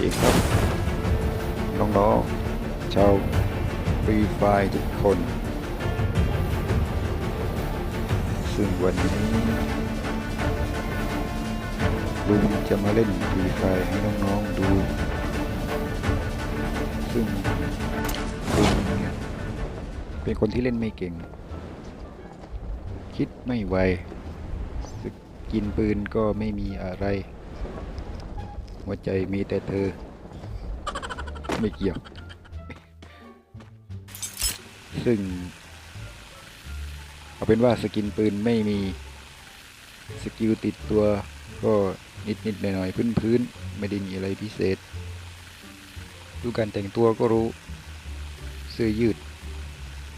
ดีครับ น้องๆชาวฟรีไฟทุกคน ซึ่งวันนี้ลุงจะมาเล่นฟรีไฟให้น้องๆดู ซึ่งลุงเนี่ยเป็นคนที่เล่นไม่เก่ง คิดไม่ไวสกินปืนก็ไม่มีอะไร หัวใจมีแต่เธอ ไม่เกี่ยว ซึ่ง เอาเป็นว่าสกินปืนไม่มีสกิลติดตัวก็นิดนิดๆหน่อยหน่อยพื้นพื้นๆไม่ได้มีอะไรพิเศษ ดูการแต่งตัวก็รู้ เสื้อยืด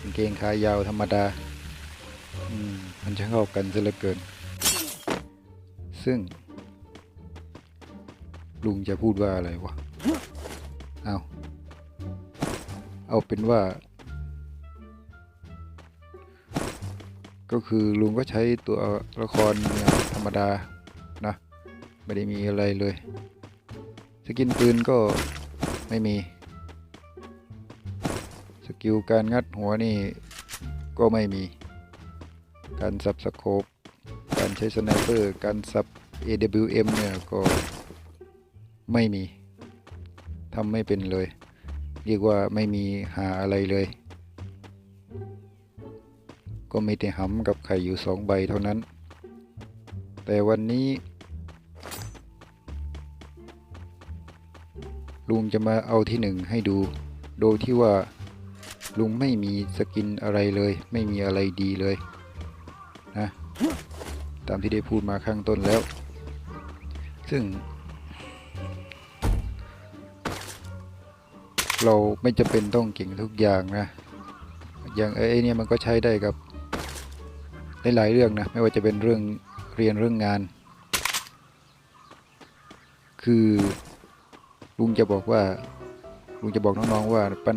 กางเกงขายาวธรรมดา อืม มันจะเข้ากันซะเหลือเกิน ซึ่ง ลุงจะพูดว่าอะไรวะ เอาเอาเป็นว่า ก็คือลุงก็ใช้ตัวละครธรรมดานะ ไม่ได้มีอะไรเลย สกินปืนก็ไม่มี สกิลการงัดหัวนี่ก็ไม่มี การสับสโคปการใช้สไนเปอร์ การสับ AWM เนี่ยก็ ไม่มีทำไม่เป็นเลย เรียกว่าไม่มีหาอะไรเลย ก็มีแต่หำกับไข่อยู่สองใบเท่านั้น แต่วันนี้ ลุงจะมาเอาที่หนึ่งให้ดู โดยที่ว่าลุงไม่มีสกินอะไรเลย ไม่มีอะไรดีเลยนะตามที่ได้พูดมาข้างต้นแล้ว ซึ่ง เราไม่จำเป็นต้องเก่งทุกอย่างนะ อย่างไอ้เนี่ยมันก็ใช้ได้กับหลายๆเรื่องนะ ไม่ว่าจะเป็นเรื่องเรียนเรื่องงาน คือลุงจะบอกว่าลุงจะบอกน้องๆว่าปัญ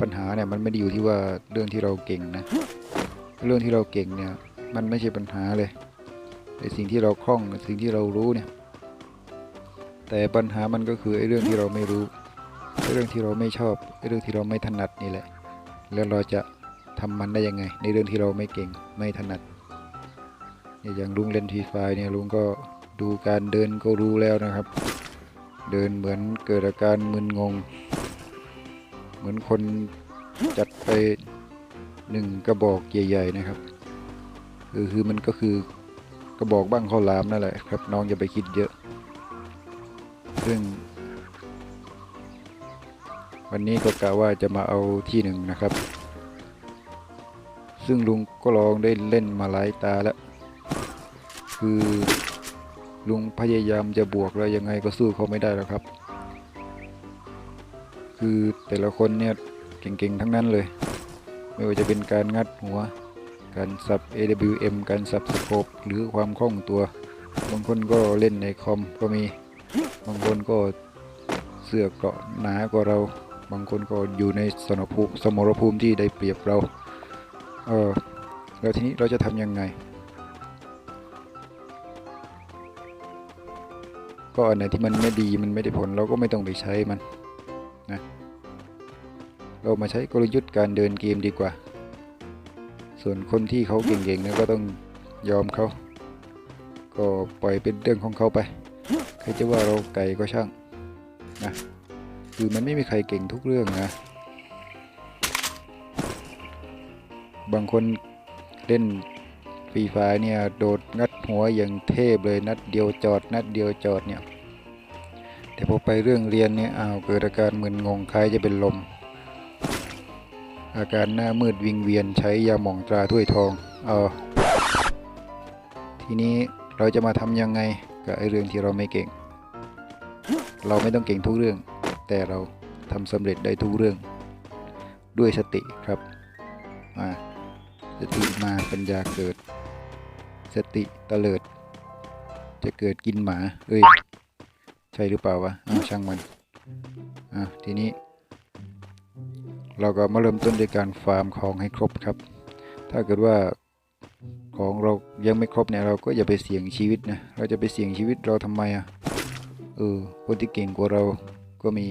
ปัญหาเนี่ยมันไม่ได้อยู่ที่ว่าเรื่องที่เราเก่งนะ เรื่องที่เราเก่งเนี่ย มันไม่ใช่ปัญหาเลยไอ้สิ่งที่เราคล่องสิ่งที่เรารู้เนี่ย แต่ปัญหามันก็คือไอ้เรื่องที่เราไม่รู้ เรื่องที่เราไม่ชอบเรื่องที่เราไม่ถนัดนี่แหละ แล้วเราจะทำมันได้ยังไง ในเรื่องที่เราไม่เก่งไม่ถนัดเนี่ยอย่างลุงเล่นทีไฟเนี่ยลุงก็ดูการเดินก็รู้แล้วนะครับ เดินเหมือนเกิดอาการมึนงง เหมือนคนจัดไปหนึ่งกระบอกใหญ่ ๆนะครับคือคือมันก็คือกระบอกบ้างข้าวหลามนั่นแหละครับ น้องอย่าไปคิดเยอะ ซึ่ง วันนี้ก็กะว่าจะมาเอาที่หนึ่งนะครับ ซึ่งลุงก็ลองได้เล่นมาหลายตาแล้ว คือลุงพยายามจะบวกแล้วยังไงก็สู้เขาไม่ได้แล้วครับ คือแต่ละคนเนี่ยเก่งๆทั้งนั้นเลย ไม่ว่าจะเป็นการงัดหัว การสับ AWM การสับสโคปหรือความคล่องตัว บางคนก็เล่นในคอมก็มี บางคนก็เสื้อเกาะหนากว่าเรา บางคนก็อยู่ในสนภูมิสมรภูมิที่ได้เปรียบเรา เออแล้วทีนี้เราจะทำยังไง ก็อันไหนที่มันไม่ดีมันไม่ได้ผลเราก็ไม่ต้องไปใช้มันนะเรามาใช้กลยุทธ์การเดินเกมดีกว่า ส่วนคนที่เขาเก่งๆนี่ยก็ต้องยอมเขา ก็ปล่อยเป็นเรื่องของเขาไป ใครจะว่าเราไก่ก็ช่างนะ คือมันไม่มีใครเก่งทุกเรื่องนะ บางคนเล่นฟรีไฟเนี่ยโดดงัดหัวอย่างเทพเลยนัดเดียวจอด นัดเดียวจอดเนี่ย แต่พอไปเรื่องเรียนเนี่ยอ้าวเกิดอาการมึนงงคล้ายจะเป็นลม อาการหน้ามืดวิงเวียนใช้ยาหม่องตราถ้วยทองเออทีนี้เราจะมาทำยังไงกับไอเรื่องที่เราไม่เก่ง เราไม่ต้องเก่งทุกเรื่อง แต่เราทำสำเร็จได้ทุกเรื่องด้วยสติครับมาสติมาปัญญาเกิด สติตะเลิด จะเกิดกินหมาเอ้ยใช่หรือเปล่าวะอ้าวช่างมันอะทีนี้ เราก็มาเริ่มต้นด้วยการฟาร์มของให้ครบครับ ถ้าเกิดว่าของเรายังไม่ครบเนี่ยเราก็อย่าไปเสี่ยงชีวิตนะเราจะไปเสี่ยงชีวิตเราทำไมอะเออคนที่เก่งกว่าเรา ก็มี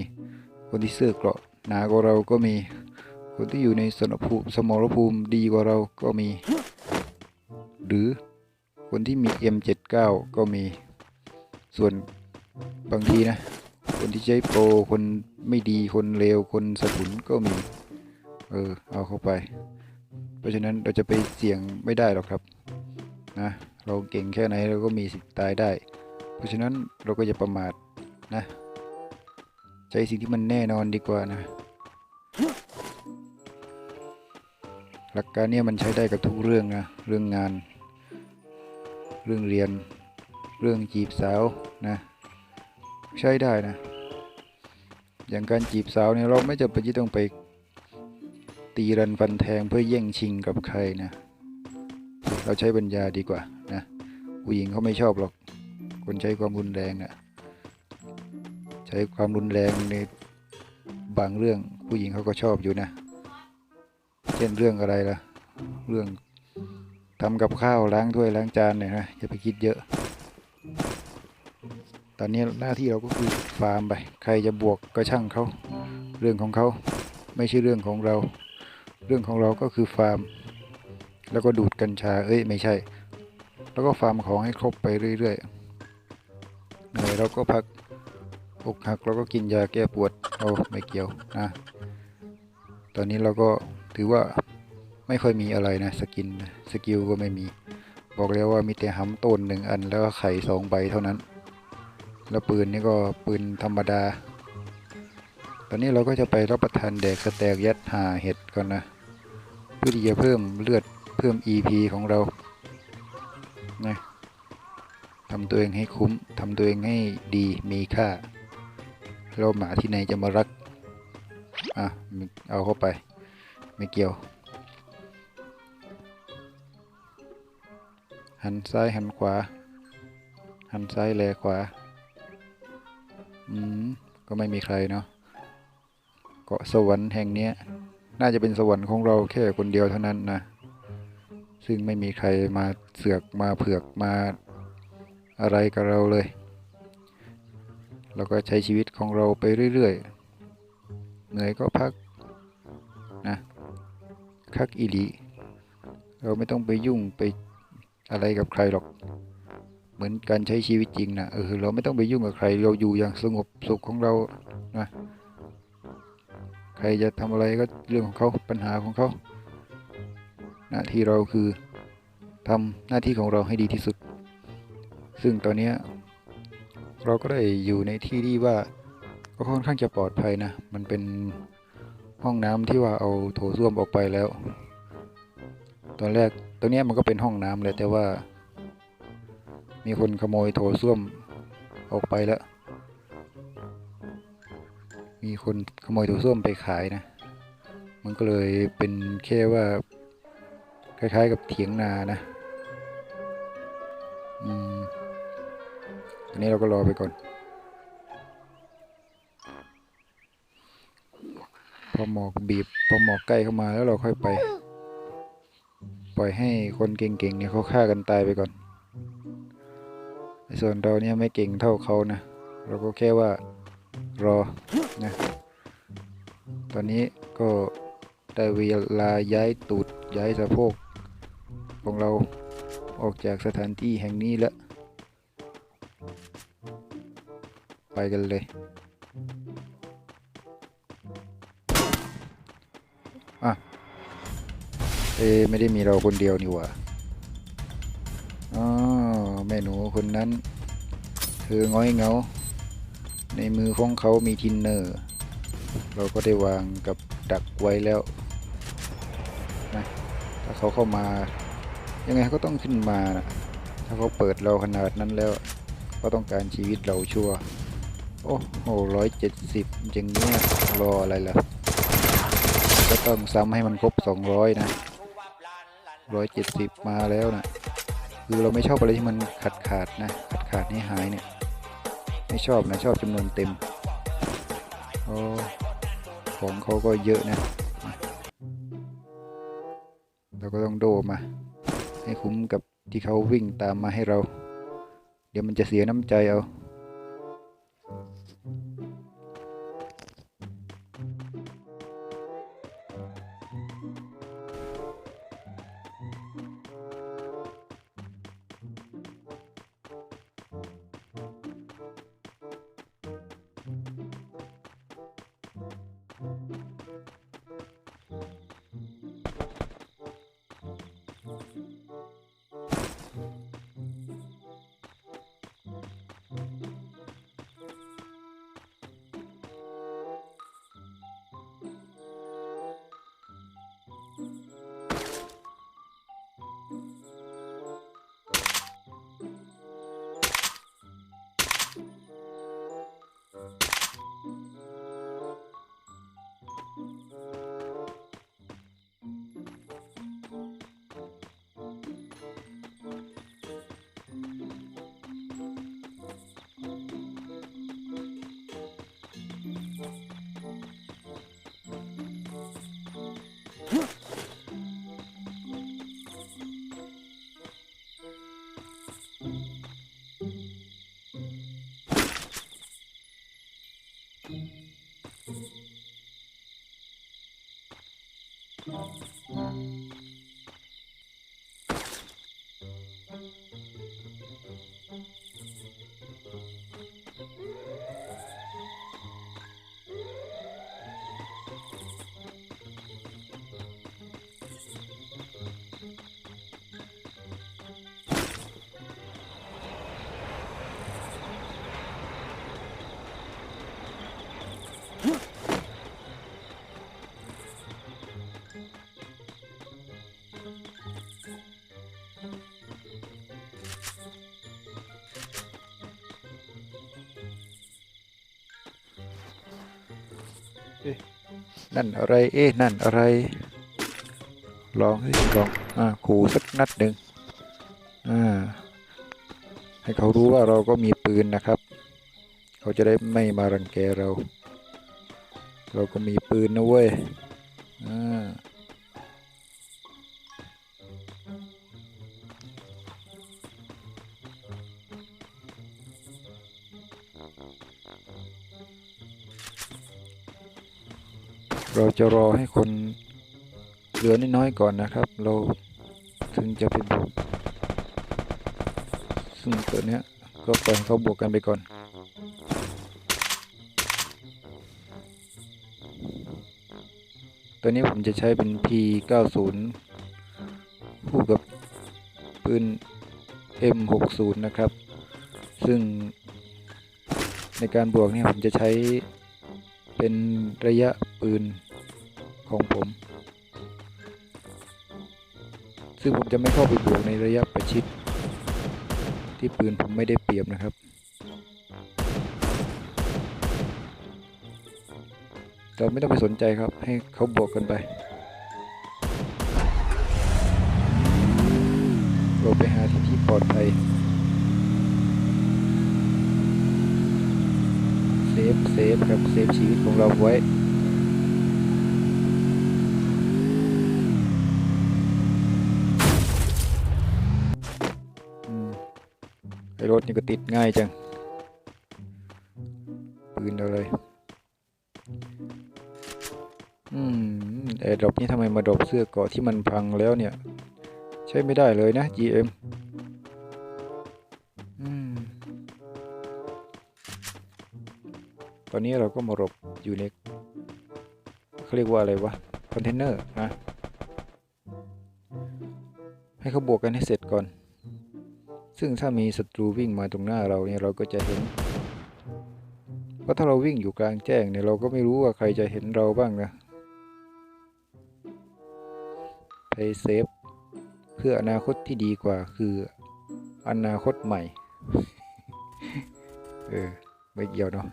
คนที่เสื้อเกราะหนากว่าเราก็มี คนที่อยู่ในสนภูมิสมรภูมิดีกว่าเราก็มี หรือคนที่มี M79 ก็มี ส่วนบางทีนะ คนที่ใช้โปร คนไม่ดี คนเลว คนสะทุนก็มี เออ เอาเข้าไป เพราะฉะนั้นเราจะไปเสี่ยงไม่ได้หรอกครับ นะ เราเก่งแค่ไหนเราก็มีสิทธิ์ตายได้ เพราะฉะนั้นเราก็อย่าประมาทนะ ใช้สิ่งที่มันแน่นอนดีกว่านะหลักการเนี้มันใช้ได้กับทุกเรื่องนะ เรื่องงาน เรื่องเรียน เรื่องจีบสาวนะ ใช้ได้นะ อย่างการจีบสาวเนี่ยเราไม่จำเป็นที่ต้องไปตีรันฟันแทงเพื่อแย่งชิงกับใครนะ เราใช้ปัญญาดีกว่านะ ผู้หญิงเขาไม่ชอบหรอก คนใช้ความรุนแรงอะ ใช้ความรุนแรงในบางเรื่องผู้หญิงเขาก็ชอบอยู่นะ เช่นเรื่องอะไรล่ะ เรื่องทำกับข้าวล้างถ้วยล้างจานเนี่ยนะอย่าไปคิดเยอะ ตอนนี้หน้าที่เราก็คือฟาร์มไป ใครจะบวกก็ช่างเขา เรื่องของเขาไม่ใช่เรื่องของเรา เรื่องของเราก็คือฟาร์ม แล้วก็ดูดกัญชา เอ้ยไม่ใช่ แล้วก็ฟาร์มของให้ครบไปเรื่อยๆเหนื่อยเราก็พัก อกหักเราก็กินยาแก้ปวดเอาไม่เกี่ยวนะ ตอนนี้เราก็ถือว่าไม่ค่อยมีอะไรนะสกินสกิลก็ไม่มี บอกแล้วว่ามีแต่หำต้นหนึ่งอันแล้วก็ไข่สองใบเท่านั้น แล้วปืนนี่ก็ปืนธรรมดา ตอนนี้เราก็จะไปรับประทานแดกสแตกยัดหาเห็ดก่อนนะเพื่อที่จะเพิ่มเลือดเพิ่ม EP ของเรานะทำตัวเองให้คุ้มทำตัวเองให้ดีมีค่า แล้วหมาที่ไหนจะมารัก อะ เอาเข้าไป ไม่เกี่ยว หันซ้ายหันขวา หันซ้ายแลขวา อืม ก็ไม่มีใครเนาะ เกาะสวรรค์แห่งเนี้ย น่าจะเป็นสวรรค์ของเราแค่คนเดียวเท่านั้นนะ ซึ่งไม่มีใครมาเสือกมาเผือกมาอะไรกับเราเลย เราก็ใช้ชีวิตของเราไปเรื่อยๆ เหนื่อยก็พักนะคักอีหลีเราไม่ต้องไปยุ่งไปอะไรกับใครหรอก เหมือนการใช้ชีวิตจริงนะเออเราไม่ต้องไปยุ่งกับใคร เราอยู่อย่างสงบสุขของเรานะใครจะทำอะไรก็เรื่องของเขาปัญหาของเขาหน้าที่เราคือทำหน้าที่ของเราให้ดีที่สุด ซึ่งตอนนี้ เราก็ได้อยู่ในที่ที่ว่าก็ค่อนข้างจะปลอดภัยนะ มันเป็นห้องน้ำที่ว่าเอาโถส้วมออกไปแล้ว ตอนแรกตรงนี้มันก็เป็นห้องน้ำเลยแต่ว่า มีคนขโมยโถส้วมออกไปแล้ว มีคนขโมยโถส้วมไปขายนะ มันก็เลยเป็นแค่ว่า คล้ายๆกับเถียงนานะ นนี้เราก็รอไปก่อน พอหมอกบีบ พอหมอกใกล้เข้ามาแล้วเราค่อยไป ปล่อยให้คนเก่งๆเนี่ยเขาฆ่ากันตายไปก่อน ส่วนเราเนี่ยไม่เก่งเท่าเขานะ เราก็แค่ว่ารอนะ ตอนนี้ก็ได้เวลาย้ายตูดย้ายสะโพกของเราออกจากสถานที่แห่งนี้แล้ว ไปกันเลย อะ เอไม่ได้มีเราคนเดียวนี่หว่าอ๋อแม่หนูคนนั้น เธอง้อยเงา ในมือของเขามีทินเนอร์ เราก็ได้วางกับดักไว้แล้วนะถ้าเขาเข้ามา ยังไงเขาก็ต้องขึ้นมานะถ้าเขาเปิดเราขนาดนั้นแล้ว ก็ต้องการชีวิตเราชัว โอ้โหร้อยเจ็ดสิบอย่างเนี้ยรออะไรล่ะ ก็ต้องซ้ำให้มันครบสองร้อยนะร้อยเจ็ดสิบมาแล้วนะคือเราไม่ชอบอะไรที่มันขาดขาดนะขาดขาดให้หายเนี่ย ไม่ชอบนะชอบจำนวนเต็มโอ้ของเขาก็เยอะนะเราก็ต้องโดมา ให้คุ้มกับที่เขาวิ่งตามมาให้เรา เดี๋ยวมันจะเสียน้ำใจเอา นั่นอะไร เอ๊ะนั่นอะไร ลองให้ลองอ่าขู่สักนัดหนึ่งอ่าให้เขารู้ว่าเราก็มีปืนนะครับ เขาจะได้ไม่มารังแกเรา เราก็มีปืนนะเว้ยอ่า เราจะรอให้คนเหลือน,น้อยก่อนนะครับ เราถึงจะไปบวกซึ่งตัวเนี้ยก็ปล่อยเขาบวกกันไปก่อนตัวนี้ผมจะใช้เป็น P90 คู่กับปืน M60 นะครับ ซึ่งในการบวกเนี่ยผมจะใช้เป็นระยะปืน ของผม ซึ่งผมจะไม่เข้าไปบวกในระยะประชิด ที่ปืนผมไม่ได้เปรียบนะครับ เราไม่ต้องไปสนใจครับ ให้เขาบวกกันไป เราไปหาที่ที่ปลอดภัยเซฟ เซฟครับ เซฟชีวิตของเราไว้ ไอรถนี่ก็ติดง่ายจัง ปืนเอะไรอืมไอดรอปนี่ทำไมมาดรอปเสื้อเกราะที่มันพังแล้วเนี่ย ใช้ไม่ได้เลยนะ GM อืม ตอนนี้เราก็มาหลบอยู่ในเขาเรียกว่าอะไรวะ คอนเทนเนอร์นะ ให้เขาบวกกันให้เสร็จก่อน ซึ่งถ้ามีศัตรูวิ่งมาตรงหน้าเราเนี่ยเราก็จะเห็น เพราะถ้าเราวิ่งอยู่กลางแจ้งเนี่ยเราก็ไม่รู้ว่าใครจะเห็นเราบ้างนะไปเซฟเพื่ออนาคตที่ดีกว่าคืออนาคตใหม่ เออ ไม่เกี่ยวเนาะ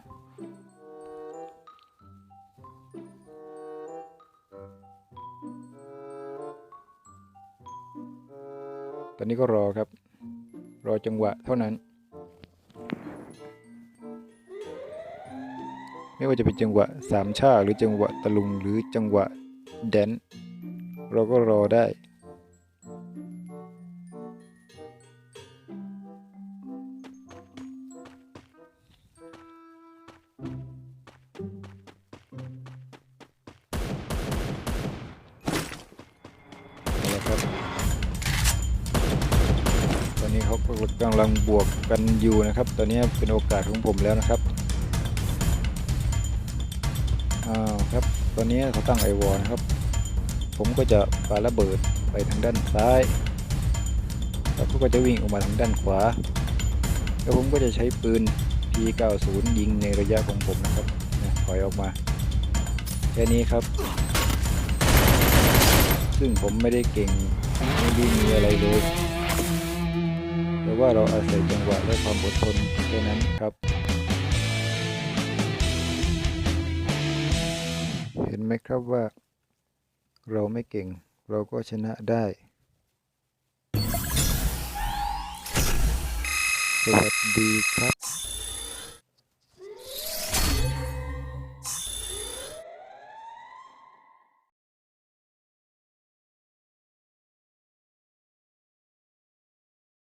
ตอนนี้ก็รอครับ รอจังหวะเท่านั้น ไม่ว่าจะเป็นจังหวะสามชาหรือจังหวะตะลุงหรือจังหวะแดน เราก็รอได้ นี้เขาก็กำลังบวกกันอยู่นะครับ ตอนนี้เป็นโอกาสของผมแล้วนะครับอ้าวครับ ตอนนี้เขาตั้งไอวอลนะครับ ผมก็จะปาระเบิดไปทางด้านซ้ายแล้วเขาก็จะวิ่งออกมาทางด้านขวา แล้วผมก็จะใช้ปืน P90 ยิงในระยะของผมนะครับเนี่ยถอยออกมา แค่นี้ครับ ซึ่งผมไม่ได้เก่งไม่ได้มีอะไรเลย แต่ว่าเราอาศัยจังหวะและความอดทนแค่นั้นครับ เห็นไหมครับว่า เราไม่เก่ง เราก็ชนะได้ สวัสดีครับ